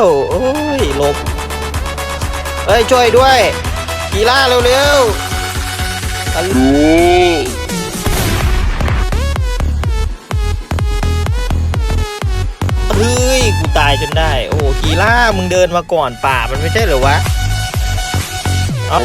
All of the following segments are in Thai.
วโอ้ยหลบเฮ้ย ช่วยด้วยกีล่าเร็วๆอันเฮ้ย กูตายจนได้ โอ้กีล่ามึงเดินมาก่อนป่ามันไม่ใช่เหรอวะ เอา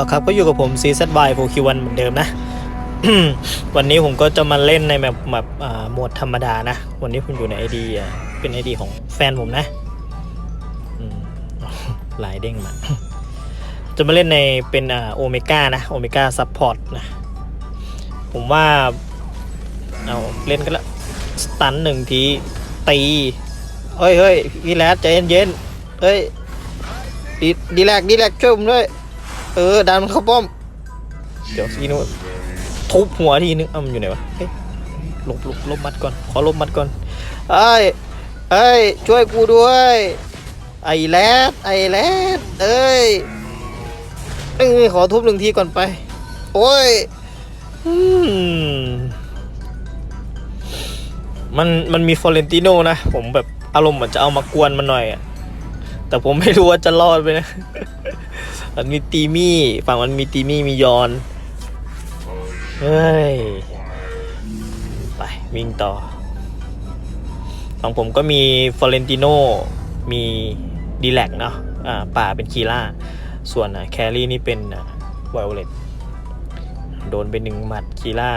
ละครับ ก็อยู่กับผมซีซัดบายโฟคิวันเหมือนเดิมนะ วันนี้ผมก็จะมาเล่นในแบบแบบโหมดธรรมดานะ วันนี้ผมอยู่ในไอดีเป็นไอดีของแฟนผมนะหลายเด้งมาจะมาเล่นในเป็นโอเมก้านะโอเมก้าซัพพอร์ตนะ ผมว่า เอาเล่นกันละสตันหนึ่งทีตีเฮ้ยเฮ้ยพี่แรดใจเย็นๆเฮ้ยดีดีแลกดีแลกช่วยผมด้วย เออดันมันเข้าป้อม เดี๋ยวซีนู้นทุบหัวทีนึงเอ้ามันอยู่ไหนวะเฮ้ยหลบหลบลบมัดก่อน ขอลบมัดก่อนเอ้ยเอ้ยช่วยกูด้วย ไอ้แรดไอ้แรดเอ้ยเอ้ยขอทุบหนึ่งทีก่อนไป โอ้ยมมันมันมีฟอเรนติโนนะ ผมแบบอารมณ์เหมือนจะเอามากวนมันหน่อยอะแต่ผมไม่รู้ว่าจะรอดไปนะ มันมีตีมี่ ฝั่งมันมีตีมี่มียอน เฮ้ย ไป วิ่งต่อ ฝั่งผมก็มีฟอเรนติโน มีดีแลกเนาะอ่าป่าเป็นคีล่า ส่วนแครี่นี่เป็นไวโอเลตโดนไปหนึ่งหมัดคีล่า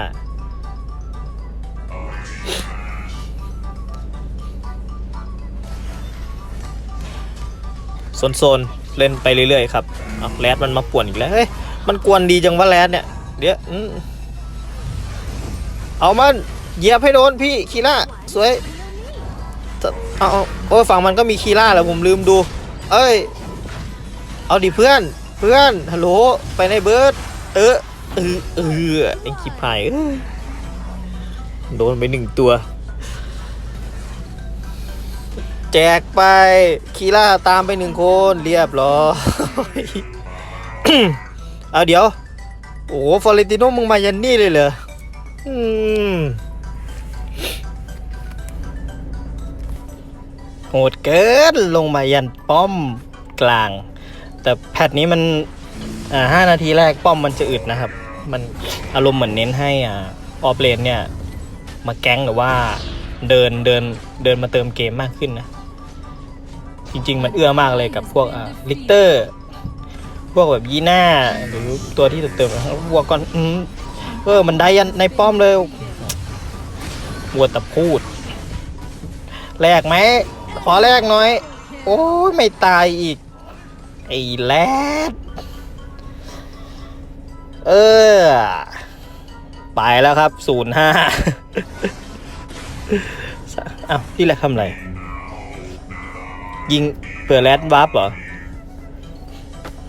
โซนๆ เล่นไปเรื่อยๆครับเอาแรดมันมาป่วนอีกแล้วเฮ้ยมันกวนดีจังว่าแรดเนี่ยเดี๋ยวอเอามันเหยียบให้โดนพี่คีล่าสวยเอาเอาโอ้ยฝั่งมันก็มีคีล่าแล้วผมลืมดู เอ้ย เอาดิเพื่อนเพื่อนฮัลโหลไปในเบิร์ดเออเออเออไอ้ขีพายโดนไปหนึ่งตัว แจกไปคีล่าตามไปหนึ่งคนเรียบร้อยเอาเดี๋ยว โอ้ฟอเรนติโนมึงมายันนี่เลยเหรออืมโหดเกินลงมายันป้อมกลาง แต่แพทนี้มันอ่าห้านาทีแรกป้อมมันจะอึดนะครับ มันอารมณ์เหมือนเน้นให้อ่าออฟเลนเนี่ย มาแก๊งหรือว่าเดินเดินเดินมาเติมเกมมากขึ้นนะ จริง ๆ มันเอื้อมากเลยกับพวกอ่าลิกเตอร์ พวกแบบยีน่าหรือตัวที่เติมๆวัวก่อนอืมเออมันได้ยันในป้อมเลยวัวตะพูดแลกไหมขอแลกน่อย โอ้ยไม่ตายอีกไอ้แรดเออ ไปแล้วครับศูนย์ห้าอ้าวพี่แรกทำอะไร ยิงเผื่อแรดวับเหรอ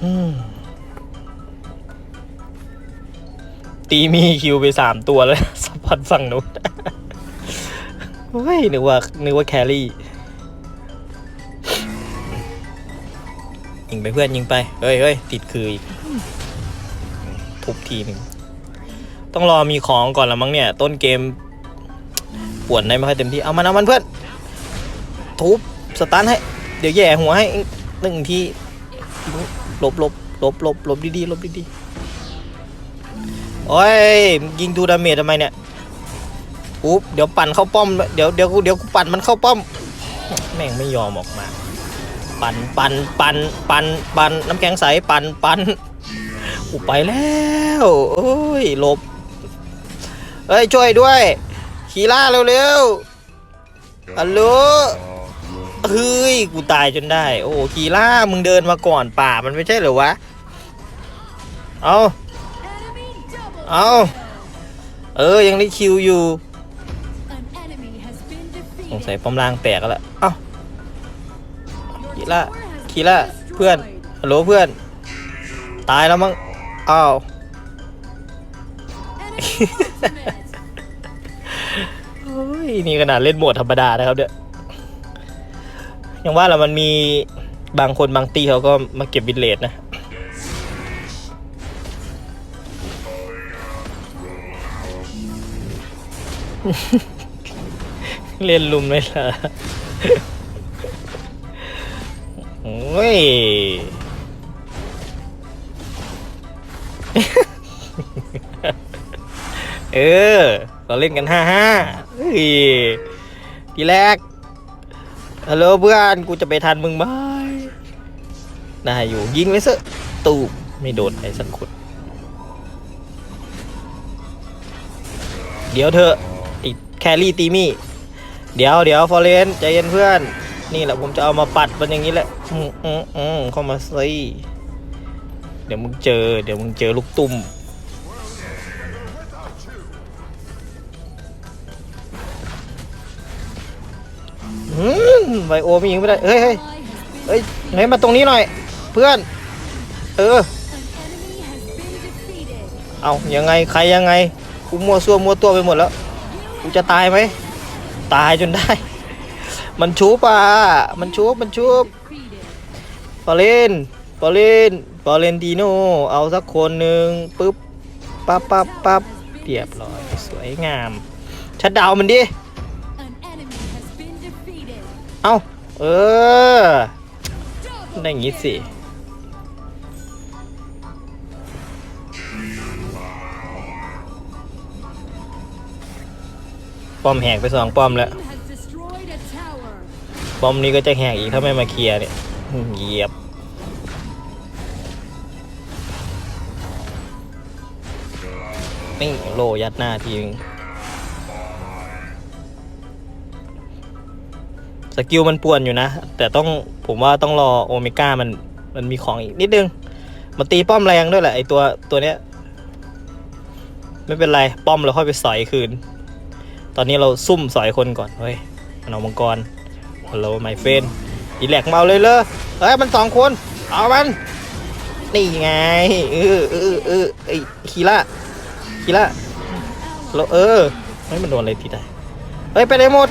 อืมตีมีคิวไปสามตัวแล้วสปอตฝั่งนู้นเฮ้ยนึกว่านึกว่าแครี่ ยิงไปเพื่อนยิงไป เฮ้ยเฮ้ยติดคืออีกทุบทีหนึ่งต้องรอมีของก่อนละมั้งเนี่ย ต้นเกมป่วนได้ไม่ค่อยเต็มที่ เอามันเอามันเพื่อน ทุบ สตันให้เดี๋ยวแย่หัวให้หนึ่งทีหลบหลบหลบหลบหลบดีๆหลบดีๆโอ้ยยิงดูดาเมจทำไมเนี่ยปุ๊บเดี๋ยวปั่นเข้าป้อมเดี๋ยวเดี๋ยวกูเดี๋ยวกูปั่นมันเข้าป้อม แม่งไม่ยอมออกมา ปั่นปั่นปั่นปั่นปั่นน้ำแข็งใสปั่นปั่นกูไปแล้วโอ้ยหลบเฮ้ยช่วยด้วยคีล่าเร็วๆฮัลโหล เฮ้ย กูตายจนได้ โอ้โหคีล่า มึงเดินมาก่อนป่ามันไม่ใช่เหรอวะ เอาเอาเออ ยังได้คิวอยู่ สงสัยป้อมล่างแตกแล้วล่ะเอ้าคีล่าคีล่า เพื่อน ฮัลโหลเพื่อน ตายแล้วมั้งอ้าวโอ้ย นี่ขนาดเล่นโหมดธรรมดานะครับเนี่ย อย่างว่าแหละมันมีบางคนบางตีเขาก็มาเก็บบิลเลตนะเล่นลุมเลยล่ะโอ้ยเออเราเล่นกันห้าห้าเฮ้ยทีแรก ฮัลโหลเพื่อนกูจะไปทันมึงไหมได้อยู่ยิงเลยเสอะตูบไม่โดนใครสักคนเดี๋ยวเธออีกแครี่ตีมี่ เดี๋ยวเดี๋ยวฟอเรนใจเย็นเพื่อน นี่แหละผมจะเอามาปัดมันอย่างนี้แหละอืมอืมอืมเข้ามาสิเดี๋ยวมึงเจอ เดี๋ยวมึงเจอลูกตุ่มอืม ไบโอไม่ยิงไม่ได้เฮ้ยเฮ้ยเฮ้ยไหนมาตรงนี้หน่อย เพื่อน เออ เอายังไงใครยังไงกูมัวซัวมัวตัวไปหมดแล้วกูจะตายไหมตายจนได้ มันชูปอะมันชูบมันชูบฟอเรนฟอเรนฟอเรนติโนเอาสักคนหนึ่งปึ๊บปั๊บปั๊บปั๊บเรียบร้อยสวยงามชัดดาวมันดิ เอาเออได้อย่างงี้สิ ป้อมแหกไปสองป้อมแล้วป้อมนี้ก็จะแหกอีกถ้าไม่มาเคลียร์เนี่ยเหยียบ นี่โลยัดหน้าทีนึง สกิลมันป่วนอยู่นะ แต่ต้องผมว่าต้องรอโอเมก้ามันมันมีของอีกนิดนึงมาตีป้อมแรงด้วยแหละไอตัวตัวเนี้ย ไม่เป็นไร ป้อมเราค่อยไปสอยคืน ตอนนี้เราซุ่มสอยคนก่อนเฮ้ยมันเอามังกรฮัลโหลไมเฟนอีแหลกมาเอาเลยเลยเฮ้ยมันสองคน เอามันนี่ไงเออเออเออไอคีล่าคีล่าเราเออเฮ้ยมันโดนอะไรทีได้เฮ้ยไปไหนหมด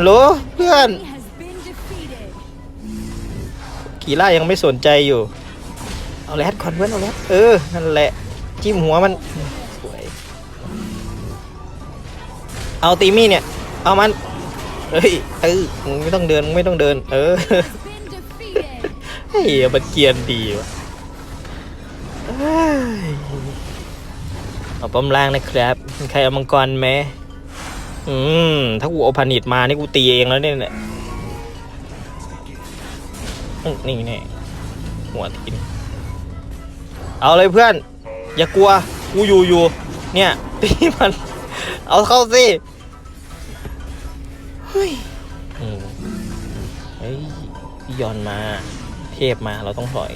โหลเพื่อนกีล่ายังไม่สนใจอยู่ เอาแรดก่อนเพื่อนเอาแรดเออ นั่นแหละ จิ้มหัวมันสวยเอาตีมี่เนี่ย เอามันเฮ้ยเออมึงไม่ต้องเดินมึงไม่ต้องเดิน เออเฮ้ยมันเกรียนดีวะเอาป้อมล่างนะครับ ใครเอามังกรไหม อืม ถ้ากูเอาพานิดมานี่กูตีเองแล้วเนี่ยนี่ยอื้อนี่แน่หัวทินเอาเลยเพื่อน อย่ากลัว กูอยู่อยู่เนี่ยตีมัน เอาเข้าสิเฮ้ยเฮ้ยพี่ยอนมา เทพมาเราต้องถอย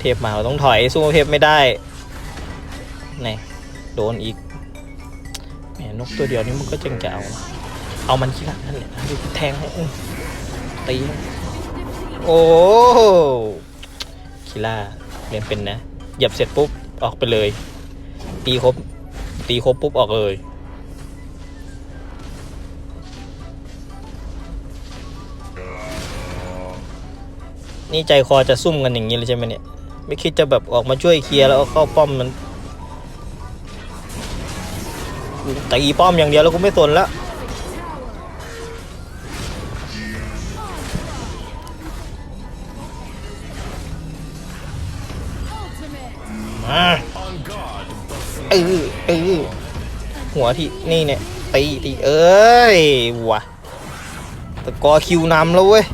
เทพมาเราต้องถอย สู้เทพไม่ได้ไหนโดนอีก แหมนกตัวเดียวนี้มันก็จังจะเอา เอามันขี้ละนั่นแหละดูแทงให้ตีโอ้คิล่าเรียนเป็นนะเหยียบเสร็จปุ๊บออกไปเลย ตีครบ ตีครบปุ๊บออกเลยนี่ใจคอจะซุ่มกันอย่างนี้เลยใช่ไหมเนี่ย ไม่คิดจะแบบออกมาช่วยเคลียร์แล้วเข้าป้อมมัน ตีป้อมอย่างเดียวแล้วกูไม่สนล้วมาเออเออหัวที่นี่เนี่ยตีตีเอ้ยวะตะกอคิวนำแล้วเว้ย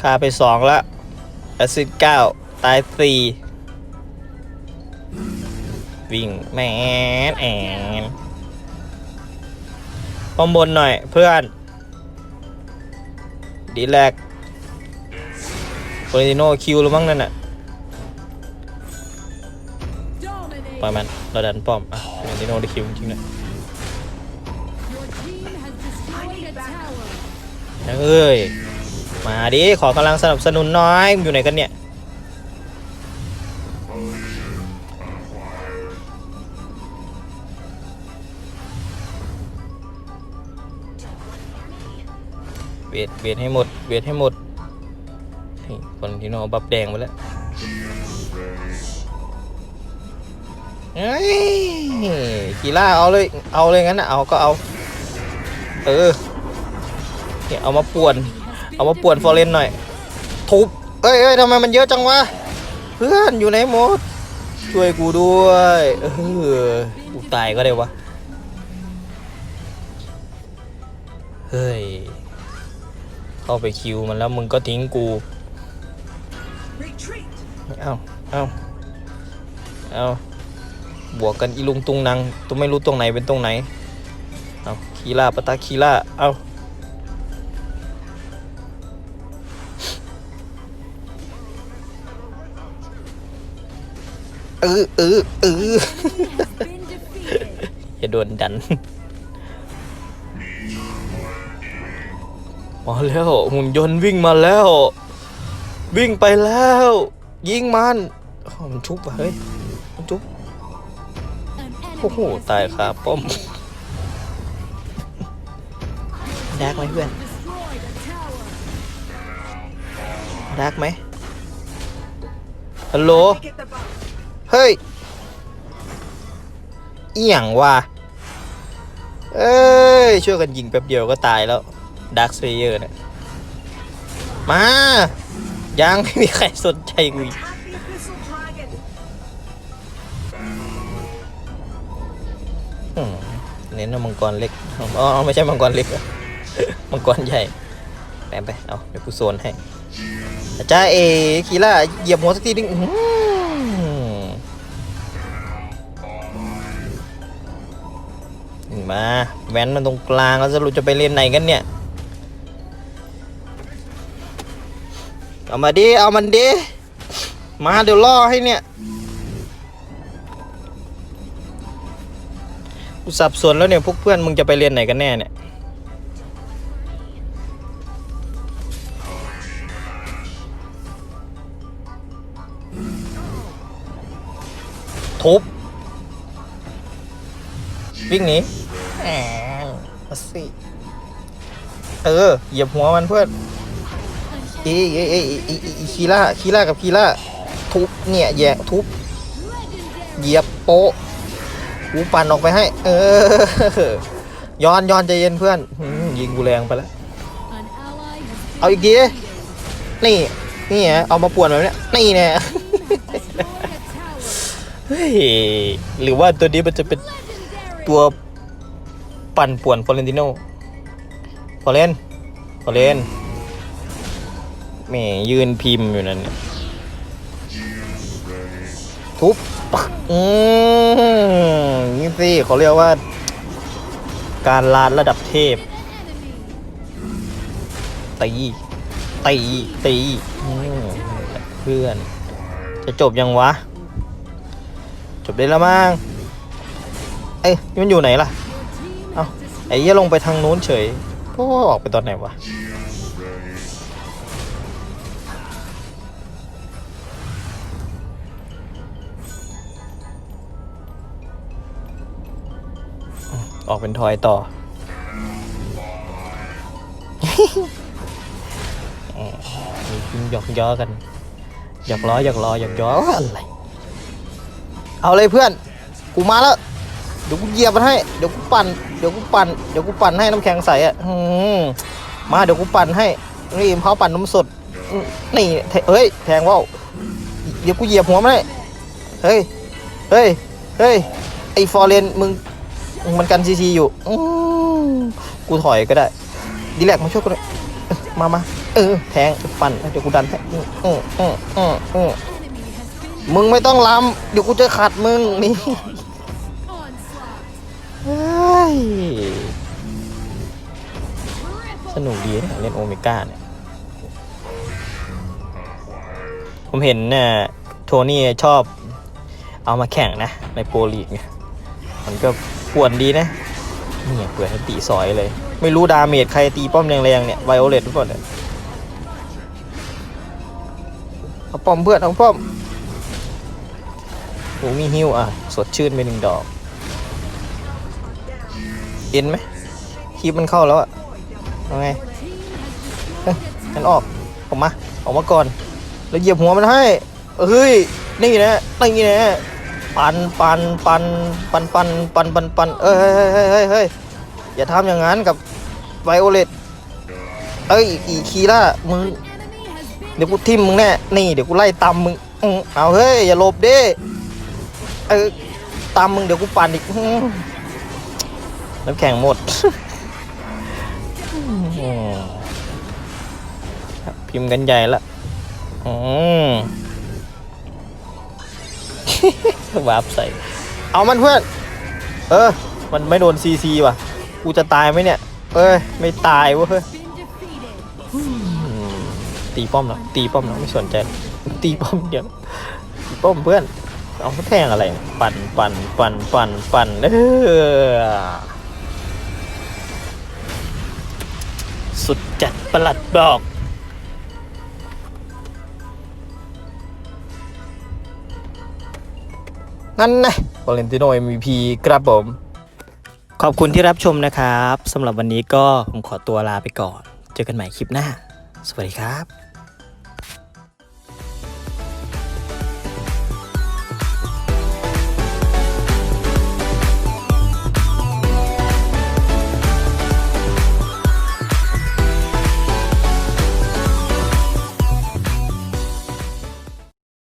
ฆ่าไปสองละแอซิดเก้าตายสี่ วิ่งแมนแอนป้อมบนหน่อยเพื่อน ดีแลกโปลิโนคิวหรือมั้งนั่นน่ะปล่อยมันเราดันป้อมอะโปลิโนได้คิวจริงๆนะเอ้ย มาดิ ขอกำลังสนับสนุนน้อย อยู่ไหนกันเนี่ย เวทเวทให้หมด เวทให้หมดนี่คนที่นอบับแดงไปแล้วเฮ้ยกีล่าเอาเลย เอาเลยงั้นนะเอาก็เอา เออเนี่ยเอามาป่วน เอามาป่วนฟอร์เรนหน่อย ทุบเอ้ยเอ้ยทำไมมันเยอะจังวะ เพื่อนอยู่ไหนหมด ช่วยกูด้วย เออ กูตายก็ได้วะ เฮ้ย เข้าไปคิวมันแล้วมึงก็ทิ้งกู Retreat! เอ้าเอ้าเอ้าบวกกันอีลุงตุงนังตัวไม่รู้ตรงไหนเป็นตรงไหนเอ้าคีล่าปะตาคีล่าเอ้าเออเออเออ been defeated. อย่าโดนดัน มาแล้วหุ่นยนต์วิ่งมาแล้ว วิ่งไปแล้ว ยิงมันอ้าวมันชุบว่ะเฮ้ยมันชุบ An โอ้โห enemy has ตาย been คาป้อมดักไหมเพื่อน destroyed a tower. ดักไหมฮัลโหล Get the bomb. เฮ้ยอีหยังวะเอ้ยช่วยกันยิงแป๊บเดียวก็ตายแล้ว ดักสเ a เยอร์เนี่ยมา ยังไม่มีใครสนใจกูเน้นมังกรเล็ก อ๋อ ไม่ใช่มังกรเล็กอะมังกรใหญ่แปมไป เอาเดี๋ยวกูโซนให้อาจารย์เอคีล่าเหยียบหัวสักทีนึงมา แว้นมันตรงกลางแล้วสรุปจะไปเล่นไหนกันเนี่ย เอามาดิ เอามันดิ มาเดี๋ยวล่อให้เนี่ยกูสับสนแล้วเนี่ยพวกเพื่อนมึงจะไปเรียนไหนกันแน่เนี่ย ทุบ วิ่งหนีแหมสิ เออ เหยียบหัวมันเพื่อน เอ้ยเอ้ยเอ้ยเอ้ยเอ้ยคีล่าคีล่ากับคีล่าทุบเนี่ยแย่ทุบเหยียบโป๊ะกูปั่นออกไปให้ เออย้อนย้อนใจเย็นเพื่อนยิงกูแรงไปแล้วเอาอีกทีนี่นี่ไงเอามาป่วนแบบนี้นี่แน่ยหรือว่าตัวนี้มันจะเป็นตัวปั่นป่วนฟอเรนติโนฟอเรนฟอเรน แหม่ยืนพิมพ์อยู่นั่นเนี่ยทุบปักอืมนี่สิเขาเรียกว่า การลานระดับเทพ An enemy. ตีตีตีอืมเพื่อน จะจบยังวะ จบได้แล้วมั้งเอ้ยนี่มันอยู่ไหนล่ะ Your team Oh. has destroyed ไอ้เหี้ยลงไปทางนู้นเฉยพ่อออกไปตอนไหนวะ ออกเป็นทอยต่อแหมมีพิมพ์หยอกย้อกัน หยอกล้อหยอกล้อหยอกย้ออะไร เอาเลยเพื่อน กูมาแล้ว เดี๋ยวกูเหยียบมันให้ เดี๋ยวกูปั่น เดี๋ยวกูปั่น เดี๋ยวกูปั่นให้น้ำแข็งใสอะอืมาเดี๋ยวกูปั่นให้ นี่เขาปั่นนมสด นี่เฮ้ย แทงว่าเดี๋ยวกูเหยียบหัวมันให้ เฮ้ย เฮ้ย เฮ้ย ไอฟอร์เรนมึง มันกันซีซีอยู่อกูถอยก็ได้ ดีแลกมาช่วยกูหน่อยมามาเออ แทงปั่นเดี๋ยวกูดันให้อืออืออืออือมึงไม่ต้องลำเดี๋ยวกูจะขัดมึงนี่สนุกดีนะเล่นโอเมก้าเนี่ย ผมเห็นเนี่ยโทนี่ชอบเอามาแข่งนะ ในโปรลีกเนี่ย มันก็ ป่วนดีนะเนี่ยเปิดให้ตีสอยเลย ไม่รู้ดาเมจใครตีป้อมแรงๆเนี่ยไวโอเลตหรือเปล่าเนี่ยเอาป้อมเพื่อนเอาป้อมโอ้มีฮิวอะ สดชื่นไปหนึ่งดอกเอ็นไหมคลิปมันเข้าแล้วอะเอาไง Your team has เอ้ยงั้นออกออกมา ออกมาก่อน แล้วเหยียบหัวมันให้เฮ้ยนี่นะนี่นะ ปันปันปันปันปันปันปันปันเอ้ยเฮ้ยเฮ้ยเฮ้ยเฮ้ยอย่าทำอย่างนั้นกับไวโอเลตเอ้ยอีคีล่ามึงเดี๋ยวกูทิมมึงแน่นี่เดี๋ยวกูไล่ตำมึงอื้อเอาเฮ้ยอย่าหลบดิเออตำมึงเดี๋ยวกูปั่นอีกน้ำแข็งหมดพิมพ์กันใหญ่ละอืม วาร์ปใส่ เอามันเพื่อน เออ มันไม่โดนซีซีว่ะ กูจะตายไหมเนี่ย เอ้ย ไม่ตายเว้ย been defeated. อืมตีป้อมแล้วตีป้อมแล้วไม่สนใจ ตีป้อมเดียวตีป้อมเพื่อน เอาแทงอะไร ปั่นปั่นปั่นปั่นปั่นเออสุดจัดประหลัดบอก นั่นนะวาเลนติโน MVP ครับผม ขอบคุณที่รับชมนะครับสำหรับวันนี้ก็ผมขอตัวลาไปก่อน เจอกันใหม่คลิปหน้า สวัสดีครับ